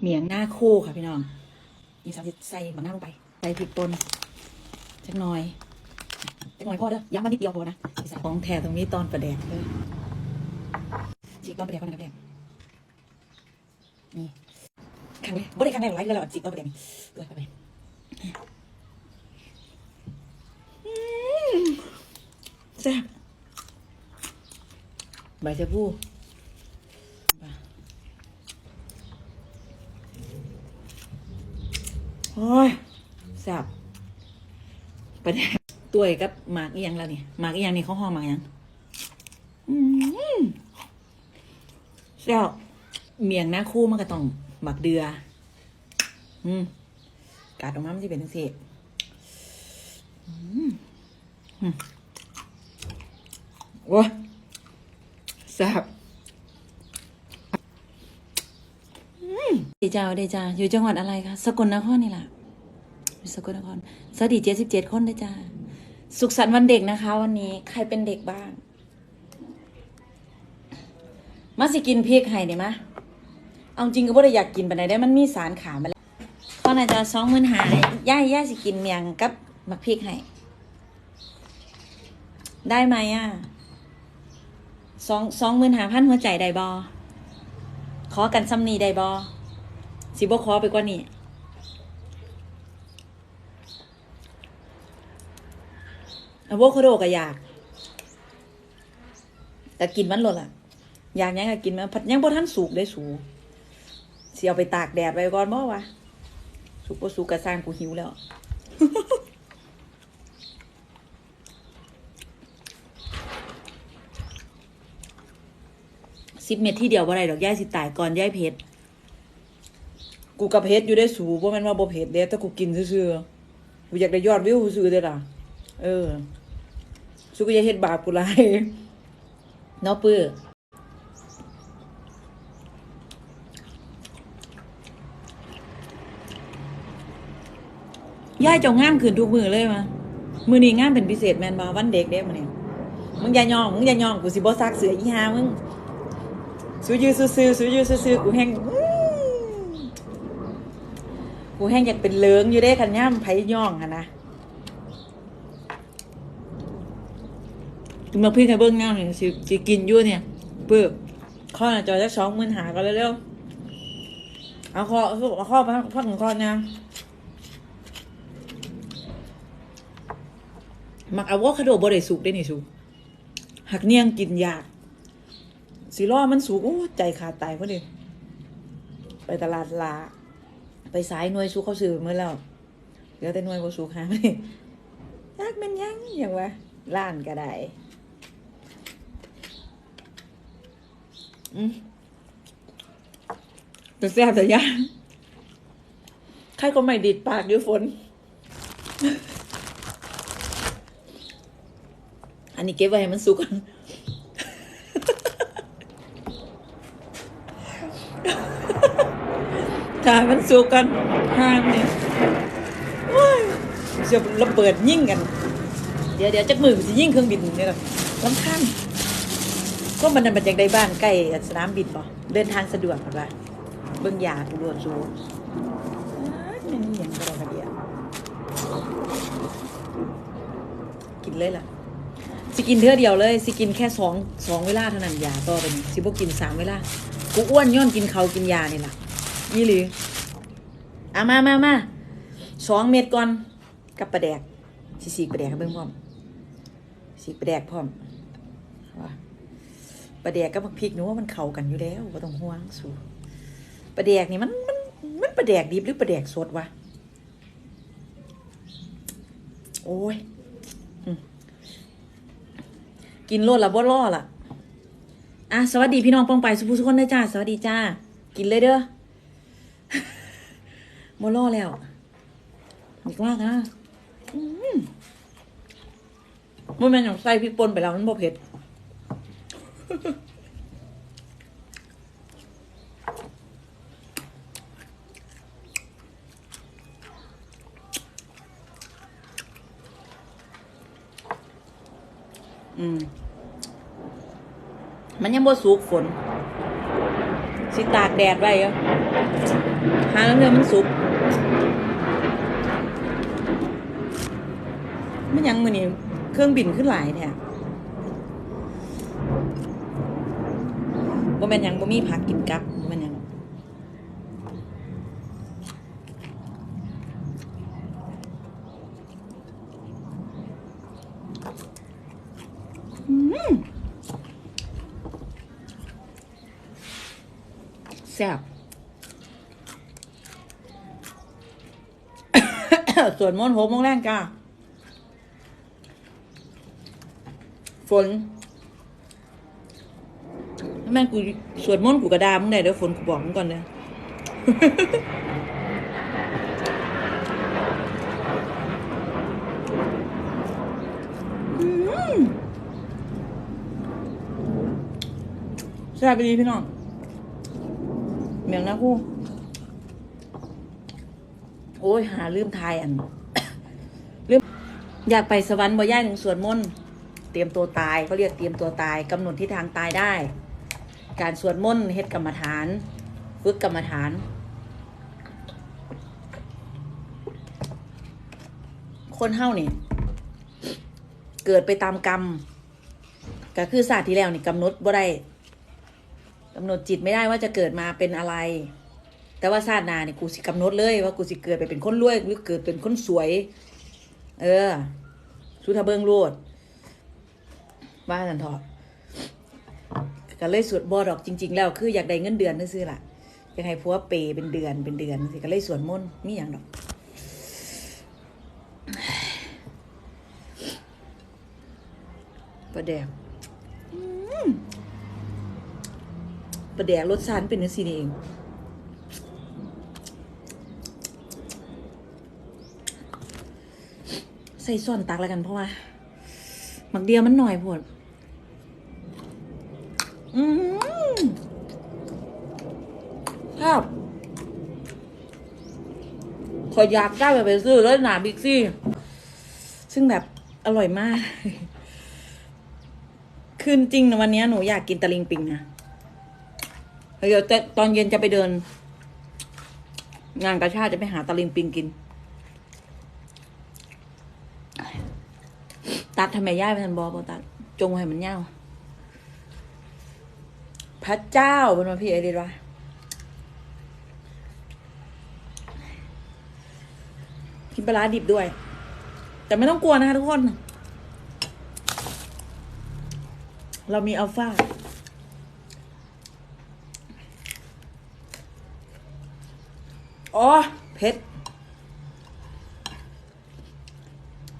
เหมียงหน้าคู่ค่ะพี่น้องนี่สาวจะใส่บางหน้าลงไป ใส่พริกป่นจักหน่อยจักหน่อยพอเด้อย้ำมานิดเดียวพอนะใส่ของแท้ตรงนี้ตอนประแดกเลยจีกตอนประแดกก่อนนะประแดกนี่ขังเลยบ่ได้ขังได้หรอกไรเลยหรอกจีกตอนประแดกนี่เลยไปไปอืมแซ่บใบชะพูไป โอ้ยแซ่บประเดี๋ยวตัวกับหมากอีหยังแล้วนี่หมากอีหยังนี่เขาห่อหมากหยังอืมแซ่บเมียงหน้าคู่มันก็ต้องหมักเดือ อืมกาดออกมามันจะเป็นทั้งสี่อืมอืมโอ้ยแซ่บ ดีจ้าดีจ้าอยู่จังหวัดอะไรคะสกลนครนี่แหละสกลนครสวัสดีเจ็ดสิบเจ็ดคนด้จ้าสุขสันต์วันเด็กนะคะ วันนี้ใครเป็นเด็กบ้างมาสิกินพริกไห้เดี๋ยมะเอาจริงก็บ่ได้อยากกินไปานได้มันมีสารขามาแล้วตอนไหนจะสองมื่นหาย่ายย่ายสิกินเมียงกับมักพริกไห้ได้ไหมอะสองสองมื่นหาพันหัวใจได้บอขอกันซ้ำนีได้บอ สิบ่ขอไปกว่านี้อะโวคาโดก็อยากแต่กินมันหลดล่ะ อยากยังก็กินมันผัดยังบ่ทันสุกได้สูสิเอาไปตากแดดไว้ก่อนบ่วะสุกบ่สุกก็สร้างกูหิวแล้วสิบเม็ดที่เดียวบ่ได้ดอกย่ายสิตายก่อนย่ายเพชร กูกับเพชรอยู่ได้สูบ่แม่นว่าบ่เพชรเด้แต่กูกินซื่อๆกูอยากได้ยอดวิวซื่อเด้ล่ะ เออสุกูอย่าเฮ็ดบาปกูหลายเนาะปื้อย่ายเจ้างามขึ้นทุกมือเลยมามือนี้งามเป็นพิเศษแมนบ่วันเด็กเด้มื้อนี้มึงอย่ายองมึงอย่ายองกูสิบ่ซักเสืออีหามึงซื้อยื้อซื้อๆซื้อยื้อซื้อกูแห้ง กูแห้งอยากเป็นเลิงอยู่ได้คันย่ำไผย่องอะนะมาพี่ใครเบิ้งเงาเนี่ยสิสิกินยู่เนี่ยเปื้อข้อหน้าจอจะสองมื่นหากันเร็วๆเอาข้อเอาข้อพักพักของข้อนะมักอะโวคาโดบ่ได้สุกได้นี่สุหักเนียงกินยากสีล้อมันสูงโอ้ใจขาดตายพอดีไปตลาดลา ไปสายหน่วยสูเขาซื้อเมื่อแล้วเหลือแต่หน่วยบ่สูหาไม่ได้ยากแมันยังอย่างวะล้านก็ได้อืมแต่แซ่บแต่ยากใครก็ไม่ดิดปากอยู่ฝน อันนี้เก็บไว้ให้มันสุกก่อน ถ่ายมันสู้กันห้ามเนี่ยโอ้ยจะระเบิดยิ่งกัน เดี๋ยวเดี๋ยวจักมือสิยิ่งเครื่องบินเนี่ยหรอลำคันก็มันมันมันจากได้บ้านใกล้สนามบินป่ะเดินทางสะดวกปะว่าเบิ่งยากูรวดซูมันนี่ยังกระดกเดียกินเลยล่ะสิกินเท่อเดียวเลยสิกินแค่สองสองเวลาเท่านั้นยาต่อไปนี้สิบ่กินสามเวลากูอ้วนย้อนกินเขากินยานี่ล่ะ ยี่หรืออามามามาสองเม็ดก่อนกับปลาแดกสิสีปลาแดกเบิ่งพร้อมสีปลาแดกพร้อมว่าปลาแดกกับผักพริกหนูว่ามันเข้ากันอยู่แล้วก็ต้องห่วงสูปลาแดกนี่มันมันมันปลาแดกดิบหรือปลาแดกสดวะโอ้ยกินรดละบ่ล่อละอะสวัสดีพี่น้องปองไปสุภูสุคนเด้จ้า สวัสดีจ้า กินเลยเด้อ โมล่อแล้วอีกมากนะมมันเป็นอย่างใส่พริกป่นไปแล้วมันบ่เผ็ดอืม มันยังบ่สุกฝน สิตากแดดไว้เหรอาแล้วเนื้อมันสุกมันยังมือนี่เครื่องบินขึ้นหลายแท้บ่แม่นยังบ่มีผักกินกับบ่แม่นยัง แซ่บ ส่วนมนต์หกโมงแรงจ้าฝนแม่งกูสวดมนต์กูกระดามึงได้เดี๋ยวฝนกูบอกมึงก่อนเลยแซ่บไปดีพี่น้องเมียงนะคู่ โอ้ยหาลืมทายอันลืมอยากไปสวรรค์บ่ย่ายหนึ่งสวดมนต์เตรียมตัวตายเขาเรียกเตรียมตัวตายกำหนดที่ทางตายได้ การสวดมนต์เฮ็ดกรรมฐานฝึกกรรมฐาน คนเฮ้านี่ เกิดไปตามกรรมก็คือศาสตร์ที่แล้วนี่กำหนดบ่ได้กำหนดจิตไม่ได้ว่าจะเกิดมาเป็นอะไร แต่ว่าชาตินาเนี่ยกูสิกำหนดเลยว่ากูสิเกิดไปเป็นคนรวยหรือเกิดเป็นคนสวย เออสุทะเบิงโลดว่าสันทอะก็เลยสวดบอดอกจริง ๆ แล้วคืออยากได้เงินเดือนซื่อละอยากให้ผัวเปย์เป็นเดือนเป็นเดือนสิก็เลยสวดมนต์มีอย่างดอกประแดกอืมประแดกรสชาติเป็นนังซีนี่เอง ส่ส่วนตักแล้วกันเพราะว่าหมักเดียวมันหน่อยพดอืมครับขออยากได้แบบไปซื้อแล้วหนาบิ๊กซี่ ซึ่งแบบอร่อยมาก คืนจริงนะวันนี้หนูอยากกินตะลิงปิงนะเดี๋ยวตอนเย็นจะไปเดิน งานกระชาจะไปหาตะลิงปิงกิน ตัดทำไมย่ายไปทันบอบอตัด จงไว้ให้มันยาพระเจ้าเป็นมาพี่ไอเดียวะกินปลาดิบด้วย แต่ไม่ต้องกลัวนะคะทุกคน เรามีอัลฟาอ๋อเผ็ด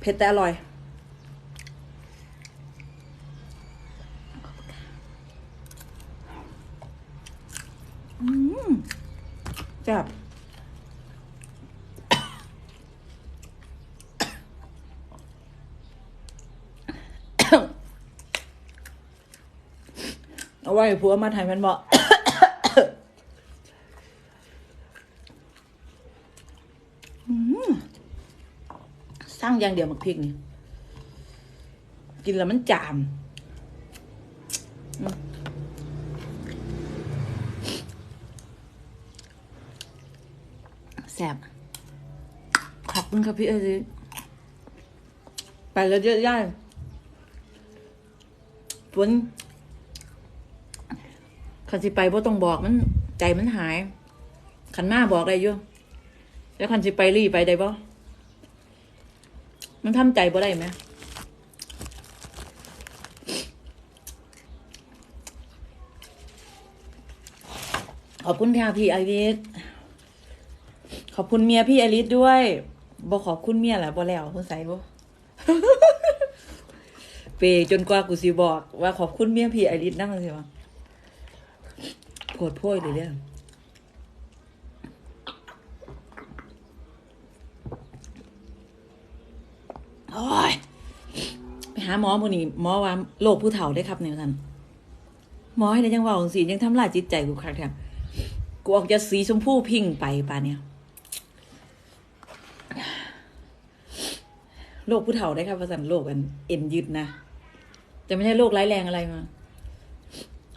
เผ็ดแต่อร่อย อืมแซ่บ เอาไว้ผัวมาถ่ายมันบอกสร้างอย่างเดียวมักพริกนี่ กินแล้วมันจามแซ่บขอบคุณครับพี่เอซิไปแล้วเยอะย่ายฝน ขันสิไปบ่ต้องบอกมัน ใจมันหาย ขันมาบอกได้อยู่แล้วขันสิไปรีไปได้บ่มันทำใจบ่ได้ไหมขอบคุณค่ะพี่ไอริสขอบคุณเมียพี่ไอริสด้วยบ่ขอบคุณเมียแหละบ่แล้วคุณใส่บ่เปจนกว่ากูสิบอก ว่าขอบคุณเมียพี่ไอริสนั่งสิวะ โผดโพยเลยเรื่องโอ้ยไปหาหมอมือนี่หมอว่าโรคผู้เฒ่าได้ครับเนี่ยท่านหมอให้ได้ยังว่าของสียังทำลายจิตใจกูครั้งแทบกูออกจะสีชมพูพิงไปป่าเนี่ยโรคผู้เฒ่าได้ครับประสันโรคอันเอ็นยึดนะแต่ไม่ใช่โรคร้ายแรงอะไรมา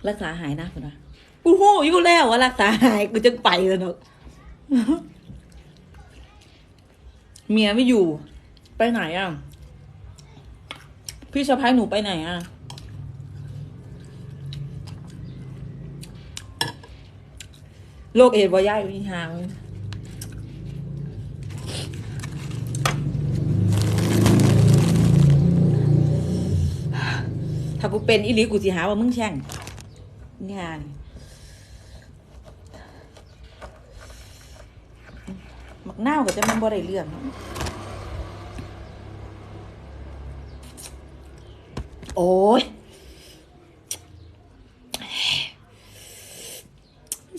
รักษาหายนะคุณนะ กูโหอยู่แล้วว่ารักษาหายกูจะไปแล้วเนอะเมียไม่อยู่ ไปไหนอะ พี่สะพ้ายหนูไปไหนอะโรคเอดส์บ่ย่ายพี่หางถ้ากูเป็นอีหลีกูสิหาว่ามึงแช่งงาน มักนาวก็จะมันบ่ได้เรื่องโอ้ย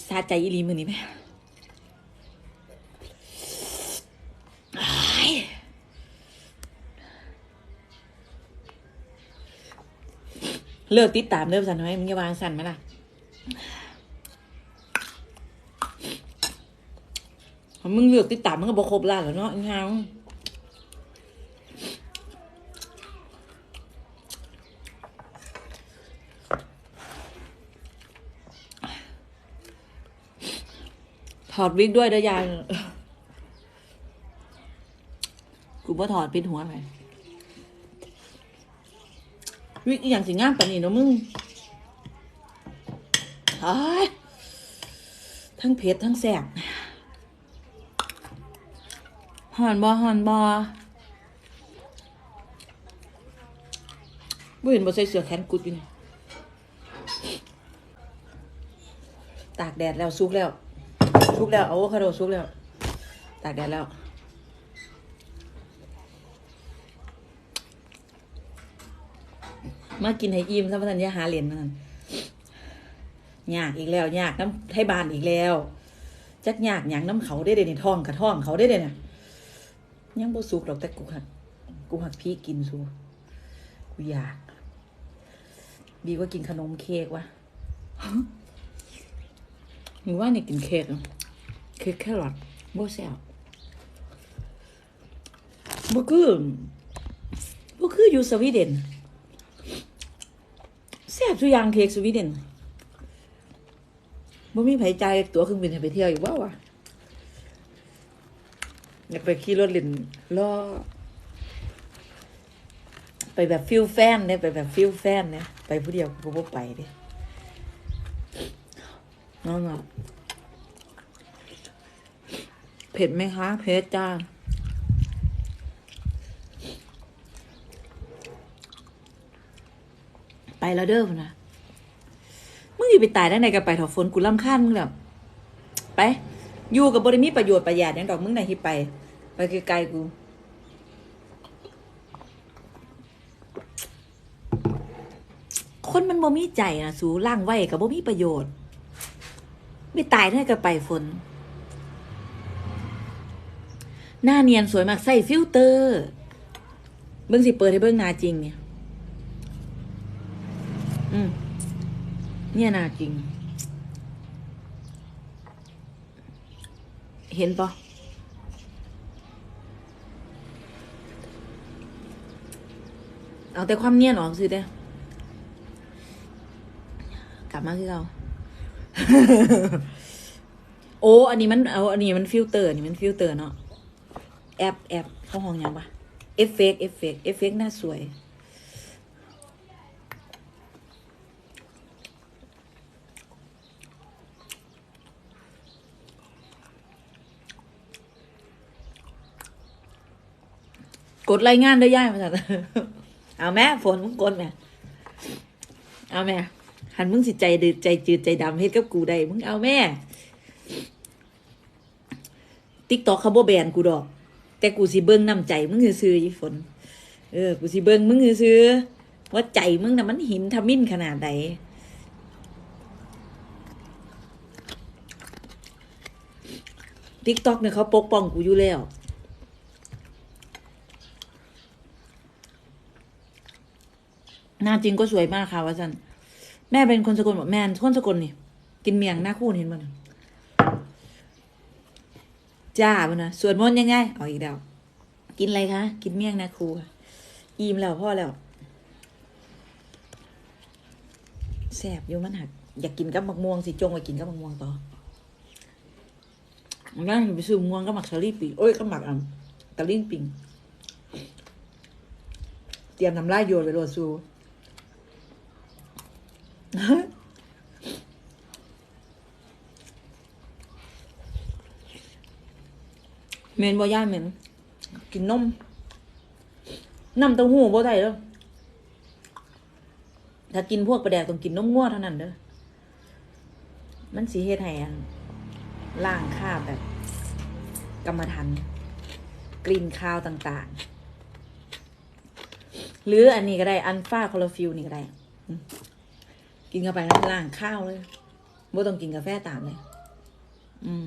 สาใจอีลีมือนี้ไหมเลิกติดตามเริ่มสั่นไหมมึงจะวางสั่นไหมล่ะ มึงเลือกติดตามมันก็บอกครบล้านแล้วเนาะอีหยังถอดวิกด้วยเด้อยายกูบ่ถอดปิดหัวไปวิกอหย่างสิงามปานนี้เนาะมึงอ้ยทั้งเผ็ดทั้งแสบ หอนบอหอนบอบ่เห็นบ่ใส่เสื้อแขนกุดอยู่นี่ตากแดดแล้วสุกแล้วสุกแล้วเอาอะโวคาโดสุกแล้ว ตากแดดแล้วมากินให้อิ่มซะพันยาหาเหรียญนั่นยากอีกแล้วยากน้ำไทยบานอีกแล้ว จักยากยังน้ำเขาได้เด่นท้องกระท้องเขาได้เด่นน่ะ ยังบ่สุกหรอกแต่กูหัก กูหักพี่กินสูกูอยากดีว่ากินขนมเค้กวะหรือว่าเนี่ยกินเค้กอเค้กแครอทบ่แซ่บบ่คือบ่คืออยู่สวีเดนแซ่บทุกอย่างเค้กสวีเดนบ่มีไผจ่ายตั๋วเครื่องบินให้ไปเที่ยวอยู่ว่าวะ อยากไปขี่รถเล่นล้อไปแบบฟิลแฟนเนี่ยไปแบบฟิลแฟนเนี่ยไปผู้เดียวกูบ่ไปดิน้องอะเผ็ดไหมคะเผ็ดจ้าไปแล้วเด้อนะมึงอยู่ไปตายได้ไหนกับไปถอฝนกูลำคาญมึงแล้วไป อยู่กับบริมีประโยชน์ประหยัดอย่างดอกมึงไหนที่ไป ไปไกลๆกูคนมันบ่มีใจนะสูล่างไว้กับบ่มีประโยชน์ ไม่ตายได้กับไปฝน หน้าเนียนสวยมากใส่ฟิลเตอร์ เบิ้งสิเปิดให้เบิ้งนาจริงเนี่ย อืมเนี่ยนาจริง เห็นปะเอาแต่ความเนียนออกสิเด้กลับมาคือเราโอ้ อันนี้มันเอาอันนี้มันฟิลเตอร์อันนี้มันฟิลเตอร์เนาะแอปแอปเขาห้องยังปะเอฟเฟกเอฟเฟกเอฟเฟกหน้าสวย กดรายงานได้ย่ายมาสัตว์เอาแม่ฝนมึงกดแม่เอาแม่หันมึงสิใจดืดใจจืดใจดำเฮ็ดกับกูได้มึงเอาแม่ติ๊กตอกเขาบ่แบนกูดอก แต่กูสิเบิ่งน้ำใจมึงซื่อๆอีฝน เออ กูสิเบิ่งมึงซื่อว่าใจมึงน่ะมันหินทมินขนาดใดติ๊กตอกเนี่ยเขาปกป้องกูอยู่แล้ว หน้าจริงก็สวยมากค่ะว่าสันแม่เป็นคนสกลบอกแม่นคนสกลนี่ กินเมียงหน้าคู่เห็นมั้ยจ้ามันนะส่วนมนต์ยังไงเอาอีกแล้วกินอะไรคะ กินเมี่ยงหน้าคู่อิ่มแล้วพ่อแล้วแสบอยู่มันหักอยากกินกับมะม่วงสิจงไปกินกับมะม่วงต่อนั่นไปซื้อม่วงก็หมักชอรี่ปิงโอ้ยก็หมักอะตะลิ่งปิง เตรียมน้ำลายโยนไปโรดซู เมนบ่ย่าเมนกินนมน้ำเต้าหู้บ่ได้เด้อถ้ากินพวกปลาแดกต้องกินนมงัวเท่านั้นเด้อมันสีเฮ็ดให้ล่างข้าวแบบ กรรมฐานกลิ่นข้าวต่างๆ หรืออันนี้ก็ได้อันฟ้าคลอโรฟิลนี่ก็ได้ กินเข้าไปแล้วล่างข้าวเลยบ่ต้องกินกาแฟตามเลย อืม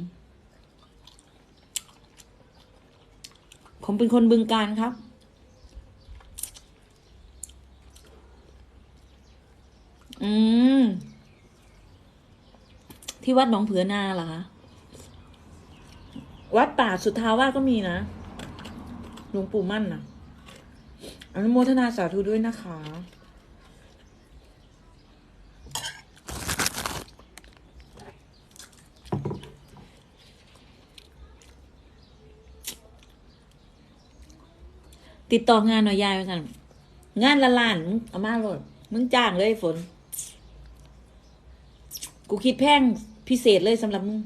ผมเป็นคนบึงการครับ อืม ที่วัดหนองเผือนาเหรอคะ วัดป่าสุทธาวาสก็มีนะหลวงปู่มั่นนะอนุโมทนาสาธุด้วยนะคะ ติดต่องานหน่อยยายมาสั่นงานละล้านมึงเอามาโลดมึงจ้างเลยฝน กูคิดแพงพิเศษเลยสำหรับมึง